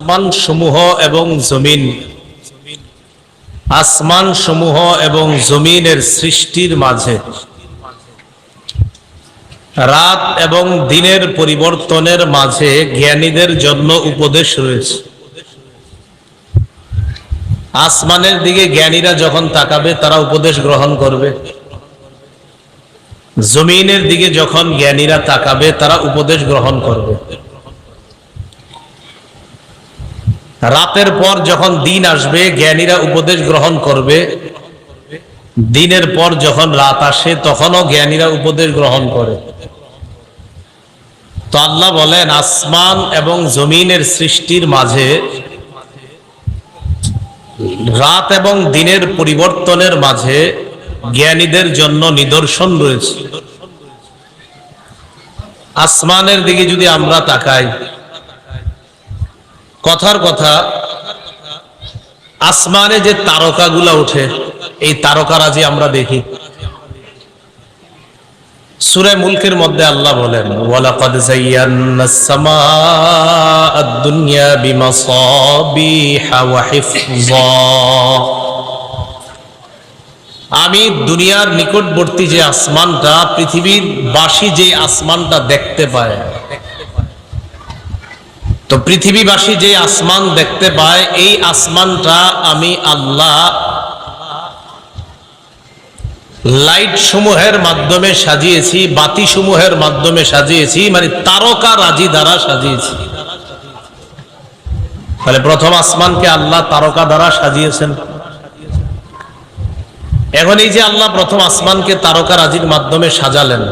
আসমান সমূহ এবং জমিন। আসমান সমূহ এবং জমিনের সৃষ্টির মাঝে। রাত এবং দিনের পরিবর্তনের মাঝে জ্ঞানীদের জন্য উপদেশ রয়েছে। আসমানের দিকে জ্ঞানীরা যখন তাকাবে, তারা উপদেশ গ্রহণ করবে। জমিনের দিকে যখন জ্ঞানীরা তাকাবে, তারা উপদেশ গ্রহণ করবে। রাতের পর যখন দিন আসবে, জ্ঞানীরা উপদেশ গ্রহণ করবে। দিনের পর যখন রাত আসে, তখনও জ্ঞানীরা উপদেশ গ্রহণ করে। তো আল্লাহ বলেন, আসমান এবং জমিনের সৃষ্টির মাঝে রাত এবং দিনের পরিবর্তনের মাঝে জ্ঞানীদের জন্য নিদর্শন রয়েছে। আসমানের দিকে যদি আমরা তাকাই কথার কথা, আসমানে যে তারকাগুলা ওঠে, এই তারকারাজি আমরা দেখি। সূরা মুলকের মধ্যে আল্লাহ বলেন দুনিয়া আমি দুনিয়ার নিকটবর্তী যে আসমানটা, পৃথিবীর বাসী যে আসমানটা দেখতে পায় তো পৃথিবীবাসী যে আসমান দেখতে পায়, এই আসমানটা আমি আল্লাহ লাইট সমূহের মাধ্যমে সাজিয়েছি, বাতি সমূহের মাধ্যমে সাজিয়েছি মানে তারকা রাজি দ্বারা সাজিয়েছি। তাহলে প্রথম আসমানকে আল্লাহ তারকা দ্বারা সাজিয়েছেন। এখন এই যে আল্লাহ প্রথম আসমানকে তারকা রাজির মাধ্যমে সাজালেন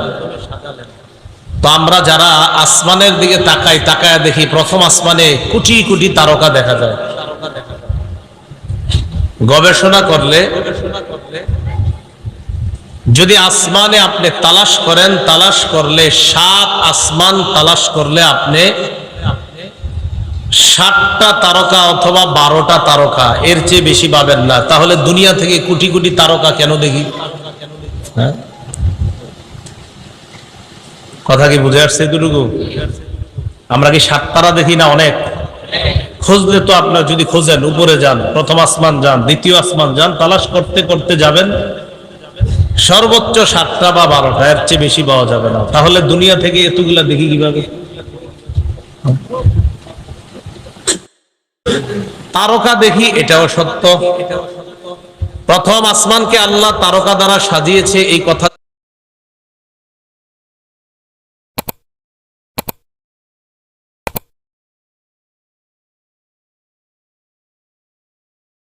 তো আমরা যারা আসমানের দিকে তাকাই, তাকায় দেখি প্রথম আসমানে কোটি কোটি তারকা দেখা যায়। গবেষণা করলে, যদি আসমানে আপনি তালাশ করেন, তালাশ করলে, সাত আসমান তালাশ করলে আপনি ষাটটা তারকা অথবা বারোটা তারকা, এর চেয়ে বেশি পাবেন না। তাহলে দুনিয়া থেকে কোটি কোটি তারকা কেন দেখি? হ্যাঁ? কথা কি বুঝে আসছে এতটুকু? আমরা কি সাত তারা দেখি না অনেক? খুঁজলে তো আপনার যদি খোঁজেন, উপরে যান, প্রথম আসমান যান, দ্বিতীয় আসমান যান, তালাশ করতে করতে যাবেন, সর্বোচ্চ সাতটা বা বারোটা, এর চেয়ে বেশি পাওয়া যাবে না। তাহলে দুনিয়া থেকে এতগুলা দেখি কীভাবে? তারকা দেখি, এটাও সত্য। প্রথম আসমানকে আল্লাহ তারকা দ্বারা সাজিয়েছে, এই কথা